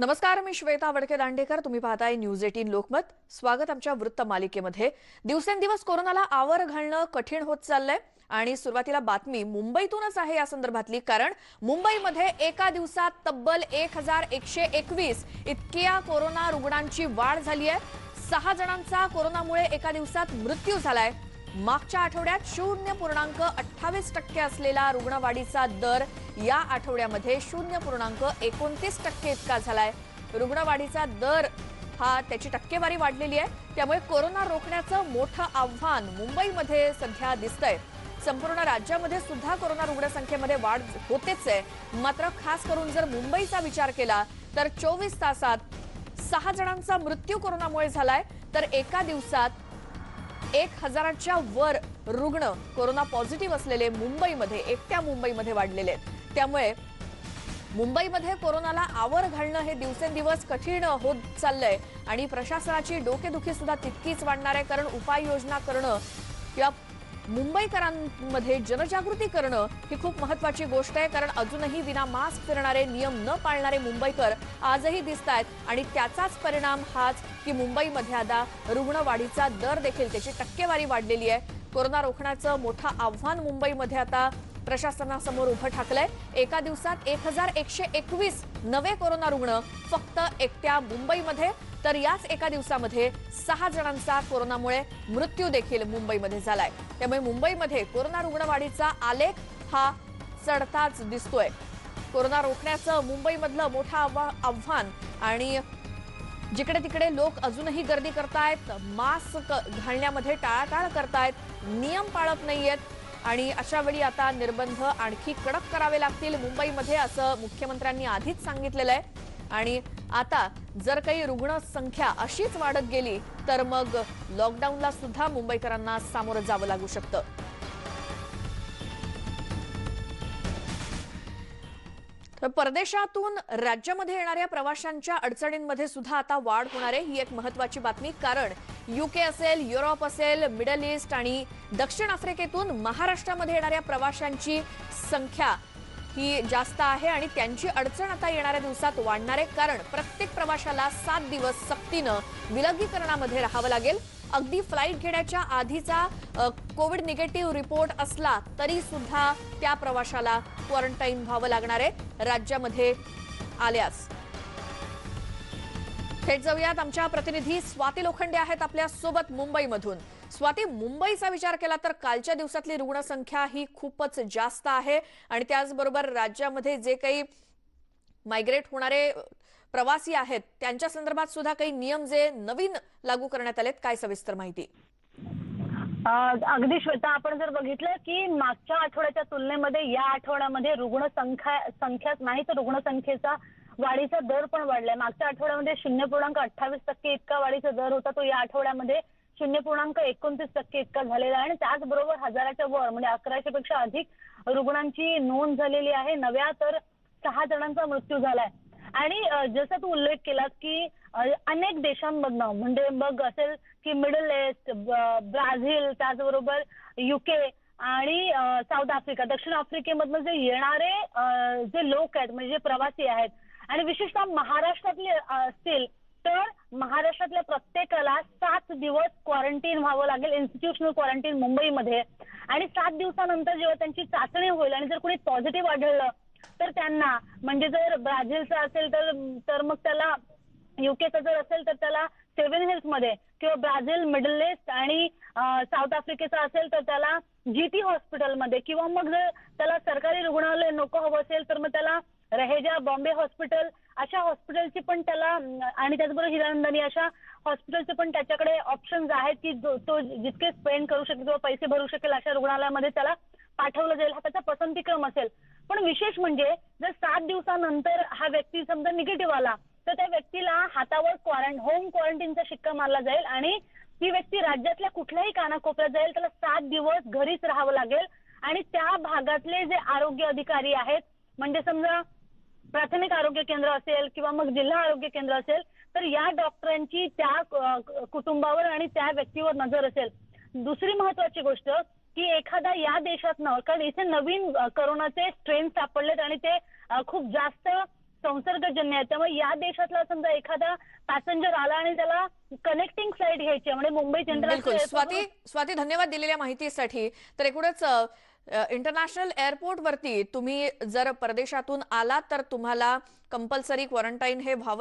नमस्कार मी श्वेता वडके दांडेकर. तुम्ही पाहताय न्यूज एटीन लोकमत. स्वागत आमच्या वृत्त मालिकेमध्ये. दिवसेंदिवस कोरोनाला आवर घालणं कठीण होत चाललंय आणि सुरुवातीला बातमी मुंबईतूनच आहे या संदर्भातली कारण मुंबईमध्ये एका दिवसात तब्बल एक हजार एकशे एकवीस इतक्या कोरोना रुग्णांची वाढ झाली आहे सहा जणांचा कोरोनामुळे एका दिवसात मृत्यू झालाय. मागच्या आठवड्यात शून्य पूर्णांक अठ्ठावीस टक्के असलेला रुग्णवाढीचा दर या आठवड्यामध्ये शून्य पूर्णांक एकोणतीस टक्के इतका झालाय. रुग्णवाढीचा दर हा त्याची टक्केवारी वाढलेली आहे. त्यामुळे कोरोना रोखण्याचं मोठं आव्हान मुंबईमध्ये सध्या दिसतंय. संपूर्ण राज्यामध्ये सुद्धा कोरोना रुग्णसंख्येमध्ये वाढ होतेच आहे. मात्र खास करून जर मुंबईचा विचार केला तर चोवीस तासात सहा जणांचा मृत्यू कोरोनामुळे झालाय. तर एका दिवसात एक हजाराच्या वर रुग्ण कोरोना पॉझिटिव्ह असलेले मुंबईमध्ये एकट्या मुंबईमध्ये वाढलेले आहेत. त्यामुळे मुंबईमध्ये कोरोनाला आवर घालणं हे दिवसेंदिवस कठीण होत चाललंय आणि प्रशासनाची डोकेदुखी सुद्धा तितकीच वाढणार आहे. कारण उपाययोजना करणं किंवा मुंबईकरांमध्ये जनजागृती करणं ही खूप महत्वाची गोष्ट आहे. कारण अजूनही विना मास्क फिरणारे नियम न पाळणारे मुंबईकर आजही दिसत आहेत आणि त्याचाच परिणाम हाच की मुंबईमध्ये आता रुग्णवाढीचा दर देखील त्याची टक्केवारी वाढलेली आहे. कोरोना रोखण्याचं मोठं आव्हान मुंबईमध्ये आता प्रशासनासमोर उभं ठाकलंय. एका दिवसात एक हजार एकशे एकवीस नवे कोरोना रुग्ण फक्त एकट्या मुंबईमध्ये. तर याच एका दिवसामध्ये सहा जणांचा कोरोनामुळे मृत्यू देखील मुंबईमध्ये झालाय. त्यामुळे मुंबईमध्ये कोरोना रुग्णवाढीचा आलेख हा चढताच दिसतोय. कोरोना रोखण्याचं मुंबईमधलं मोठं आव्हा- आव्हान आणि जिकडे तिकडे लोक अजूनही गर्दी करतायत मास्क घालण्यामध्ये टाळाटाळ करतायत नियम पाळत नाहीयेत आणि अशा वेळी आता निर्बंध आणखी कडक करावे लागतील. मुंबईमध्ये असं मुख्यमंत्र्यांनी आधीच सांगितलेलं आहे. आणि आता जर काही रुग्णसंख्या अशीच वाढत गेली तर मग लॉकडाऊनला सुद्धा मुंबईकरांना सामोरं जावं लागू शकतं. तर परदेशातून राज्यामध्ये येणाऱ्या प्रवाशांच्या अडचणींमध्ये सुद्धा आता वाढ होणार आहे. ही एक महत्वाची बातमी. कारण युके असेल युरोप असेल मिडल ईस्ट आणि दक्षिण आफ्रिकेतून महाराष्ट्रामध्ये येणाऱ्या प्रवाशांची संख्या ही जास्त आहे आणि त्यांची अडचण आता येणाऱ्या दिवसात वाढणार आहे. कारण प्रत्येक प्रवाशाला सात दिवस सक्तीनं विलगीकरणामध्ये राहावं लागेल. अगदी फ्लाईट घेण्याच्या आधीचा कोविड निगेटिव्ह रिपोर्ट असला तरी सुद्धा त्या प्रवाशाला क्वारंटाईन व्हावं लागणार आहे. राज्यामध्ये आल्यास. थेट जाऊयात. आमच्या प्रतिनिधी स्वाती लोखंडे आहेत आपल्यासोबत मुंबईमधून. स्वाती मुंबईचा विचार केला तर कालच्या दिवसातली रुग्णसंख्या ही खूपच जास्त आहे आणि त्याचबरोबर राज्यामध्ये जे काही मायग्रेट होणारे प्रवासी आहेत त्यांच्या संदर्भात सुद्धा काही नियम जे नवीन लागू करण्यात आलेत काय सविस्तर माहिती? अगदी श्वेता आपण जर बघितलं की मागच्या आठवड्याच्या तुलनेमध्ये या आठवड्यामध्ये रुग्णसंख्या संख्याच नाही तर रुग्णसंख्येचा वाढीचा दर पण वाढलाय. मागच्या आठवड्यामध्ये शून्य पूर्णांक अठ्ठावीस टक्के इतका वाढीचा दर होता तो या आठवड्यामध्ये शून्य पूर्णांक एकोणतीस टक्के इतका झालेला आहे. आणि त्याचबरोबर हजाराच्या वर म्हणजे अकराशे पेक्षा अधिक रुग्णांची नोंद झालेली आहे. नव्या तर सहा जणांचा मृत्यू झालाय. आणि जसं तू उल्लेख केलास की अनेक देशांमधनं म्हणजे मग असेल की मिडल ईस्ट ब्राझील त्याचबरोबर युके आणि साऊथ आफ्रिका दक्षिण आफ्रिकेमधनं जे येणारे जे लोक आहेत म्हणजे जे प्रवासी आहेत आणि विशेषतः महाराष्ट्रातले असतील तर महाराष्ट्रातल्या प्रत्येकाला सात दिवस क्वारंटीन व्हावं लागेल इन्स्टिट्यूशनल क्वारंटीन मुंबईमध्ये. आणि सात दिवसानंतर जेव्हा त्यांची चाचणी होईल आणि जर कोणी पॉझिटिव्ह आढळलं तर त्यांना. म्हणजे जर ब्राझीलचा असेल तर तर मग त्याला युकेचा जर असेल तर त्याला सेव्हन हिल्समध्ये किंवा ब्राझील मिडल ईस्ट आणि साऊथ आफ्रिकेचा असेल तर त्याला जीटी हॉस्पिटलमध्ये किंवा मग जर त्याला सरकारी रुग्णालय नको हवं असेल तर मग त्याला रहेजा बॉम्बे हॉस्पिटल अशा हॉस्पिटलची पण त्याला आणि त्याचबरोबर हिरानंदानी अशा हॉस्पिटलचे पण त्याच्याकडे ऑप्शन्स आहेत की जो तो जितके स्पेंड करू शकेल किंवा पैसे भरू शकेल अशा रुग्णालयामध्ये त्याला पाठवलं जाईल. हा त्याचा पसंतीक्रम असेल. पण विशेष म्हणजे जर सात दिवसानंतर हा व्यक्ती समजा निगेटिव्ह आला तर त्या व्यक्तीला हातावर क्वारंट होम क्वारंटीनचा शिक्का मारला जाईल आणि ती व्यक्ती राज्यातल्या कुठल्याही कानाकोपऱ्यात जाईल त्याला सात दिवस घरीच राहावं लागेल. आणि त्या भागातले जे आरोग्य अधिकारी आहेत म्हणजे समजा प्राथमिक आरोग्य केंद्र असेल किंवा मग जिल्हा आरोग्य केंद्र असेल तर या डॉक्टरांची त्या कुटुंबावर आणि त्या व्यक्तीवर नजर असेल. दुसरी महत्वाची गोष्ट की एखादा या देशातनं कारण इथे नवीन करोनाचे स्ट्रेन सापडलेत आणि ते खूप जास्त संसर्गजन्य आहे त्यामुळे या देशातला समजा एखादा पॅसेंजर आला आणि त्याला कनेक्टिंग फ्लाईट घ्यायची म्हणजे मुंबई इंटरनॅशनल स्वाती स्वाती धन्यवाद दिलेल्या माहितीसाठी. तर एकूणच इंटरनॅशनल एअरपोर्ट वरती तुम्ही जर परदेशातून आलात तर तुम्हाला कंपल्सरी क्वारंटाईन हे व्हावं